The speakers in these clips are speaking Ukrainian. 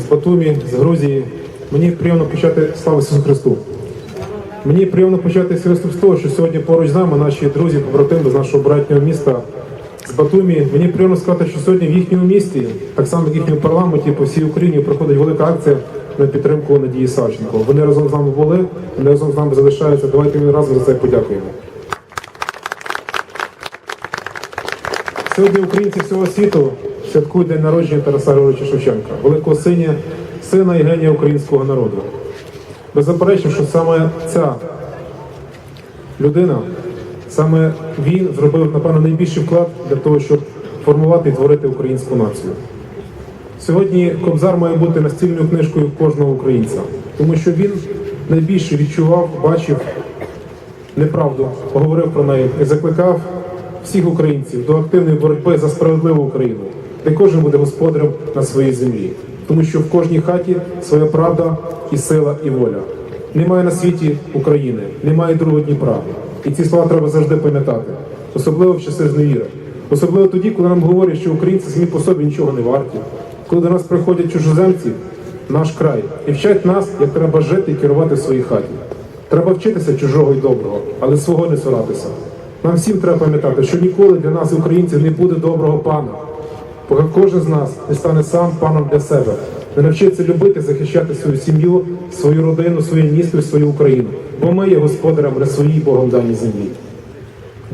з Батумі, з Грузії. Мені приємно почати слава Ісусу Христу. Мені приємно почати з того, що сьогодні поруч з нами наші друзі, побратими з нашого братнього міста з Батумі. Мені приємно сказати, що сьогодні в їхньому місті, так само в їхньому парламенті, по всій Україні проходить велика акція на підтримку Надії Савченко. Вони разом з нами були, вони разом з нами залишаються. Давайте ми разом за це подякуємо. Сьогодні українці всього світу святкують день народження Тараса Григоровича Шевченка, великого синя, сина і генія українського народу. Беззаперечно, що саме ця людина, саме він зробив, напевно, найбільший вклад для того, щоб формувати і творити українську націю. Сьогодні Кобзар має бути настільною книжкою кожного українця, тому що він найбільше відчував, бачив неправду, говорив про неї і закликав всіх українців до активної боротьби за справедливу Україну, де кожен буде господарем на своїй землі, тому що в кожній хаті своя правда і сила, і воля. Немає на світі України, немає другого Дніпра. І ці слова треба завжди пам'ятати, особливо в часи зневіри. Особливо тоді, коли нам говорять, що українці самі по собі нічого не варті, коли до нас приходять чужоземці, наш край, і вчать нас, як треба жити і керувати в своїй хаті. Треба вчитися чужого і доброго, але свого не соратися. Нам всім треба пам'ятати, що ніколи для нас, українців, не буде доброго пана, поки кожен з нас не стане сам паном для себе, не навчиться любити, захищати свою сім'ю, свою родину, своє місто і свою Україну. Бо ми є господарем на своїй Богом даній землі.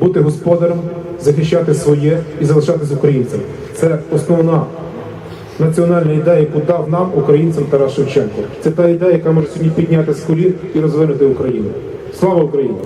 Бути господарем, захищати своє і залишатись українцем це основна національна ідея, яку дав нам, українцям Тарас Шевченко. Це та ідея, яка може сьогодні підняти з колін і розвинути Україну. Слава Україні!